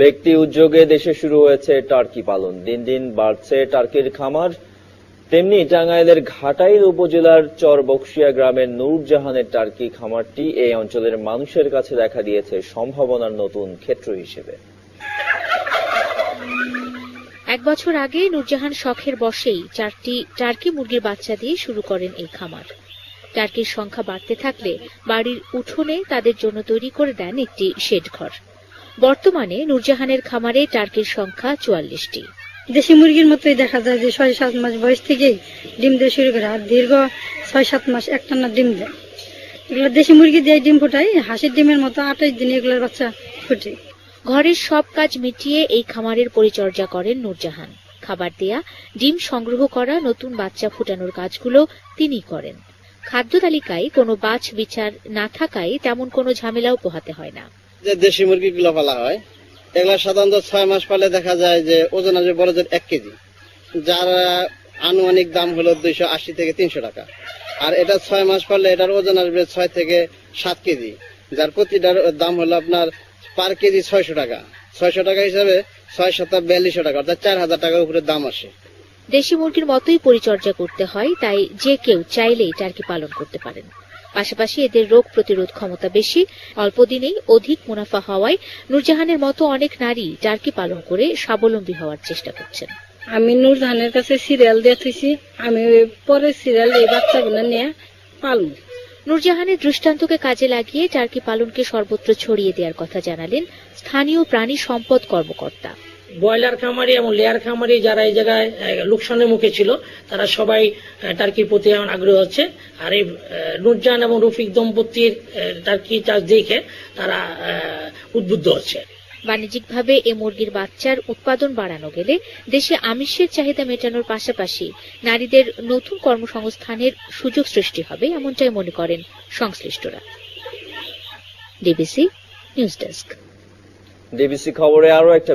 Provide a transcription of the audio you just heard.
ব্যক্তি উদ্যোগে দেশে শুরু হয়েছে টার্কি পালন। দিন দিন বাড়ছে টার্কির খামার। তেমনি টাঙ্গাইলের ঘাটাইল উপজেলার চর বক্সিয়া গ্রামের নূরজাহানের টার্কি খামারটি এই অঞ্চলের মানুষের কাছে দেখা দিয়েছে সম্ভাবনার নতুন ক্ষেত্র হিসেবে। এক বছর আগে নূরজাহান শখের বসেই চারটি টার্কি মুরগির বাচ্চা দিয়ে শুরু করেন এই খামার। টার্কির সংখ্যা বাড়তে থাকলে বাড়ির উঠোনে তাদের জন্য তৈরি করে দেন একটি শেড ঘর। বর্তমানে নূরজাহানের খামারে টার্কির সংখ্যা চুয়াল্লিশটি। দেশি মুরগির মতোই দেখা যায় যে ছয় সাত মাস বয়স থেকেই ডিম দিয়ে শুরু করে আর দীর্ঘ ছয় সাত মাস একটানা ডিম দেয়। এগুলো দেশি মুরগি দিয়ে ডিম ফোটায় হাঁসের ডিমের মতো আঠাশ দিনে এগুলোর বাচ্চা ফুটে। ঘরের সব কাজ মিটিয়ে এই খামারের পরিচর্যা করেন নূরজাহান। খাবার দেয়া ডিম সংগ্রহ করা নতুন বাচ্চা ফুটানোর কাজগুলো তিনি করেন। খাদ্য তালিকায় কোনো বাছ বিচার না থাকায় তেমন কোনো ঝামেলাও পোহাতে হয় না। যে দেশি মুরগিগুলো পালা হয়, এগুলা সাধারণত ছয় মাস পালে দেখা যায় যে ওজন আসবে বড় জোর এক কেজি। যার আনুমানিক দাম হলো দুইশো আশি থেকে তিনশো টাকা। আর এটা ছয় মাস পালে এটার ওজন আসবে ছয় থেকে সাত কেজি, যার প্রতিটার দাম হলো আপনার পার কেজি ছয়শো টাকা। ছয়শো টাকা হিসাবে ছয় শত বিয়াল্লিশশো টাকা, অর্থাৎ চার হাজার টাকার উপরে দাম আসে। দেশি মুরগির মতোই পরিচর্যা করতে হয়, তাই যে কেউ চাইলেই টার্কি পালন করতে পারেন। পাশাপাশি এদের রোগ প্রতিরোধ ক্ষমতা বেশি অল্প দিনেই অধিক মুনাফা হওয়ায় নূরজাহানের মতো অনেক নারী টার্কি পালন করে স্বাবলম্বী হওয়ার চেষ্টা করছেন। আমি নূর ধানের কাছে সিরিয়াল দিয়ে থুইছি আমি পরে সিরিয়াল এই বাচ্চাগুলো নিয়ে পালবো নূরজাহানের দৃষ্টান্তকে কাজে লাগিয়ে টার্কি পালনকে সর্বত্র ছড়িয়ে দেওয়ার কথা জানালেন স্থানীয় প্রাণী সম্পদ কর্মকর্তা। ব্রয়লার খামারি এবং লেয়ার খামারি যারা এই জায়গায় লোকসানের মুখে ছিল তারা সবাই টার্কির প্রতি এখন আগ্রহ হচ্ছে। আর এই নুরজান এবং রফিক দম্পতির টার্কি চাষ দেখে তারা উদ্বুদ্ধ হচ্ছে। বাণিজ্যিকভাবে এ মুরগির বাচ্চার উৎপাদন বাড়ানো গেলে দেশে আমিষের চাহিদা মেটানোর পাশাপাশি নারীদের নতুন কর্মসংস্থানের সুযোগ সৃষ্টি হবে এমনটাই মনে করেন সংশ্লিষ্টরা। ডিবিসি নিউজ ডেস্ক ডিবিসি খবরে আরও একটা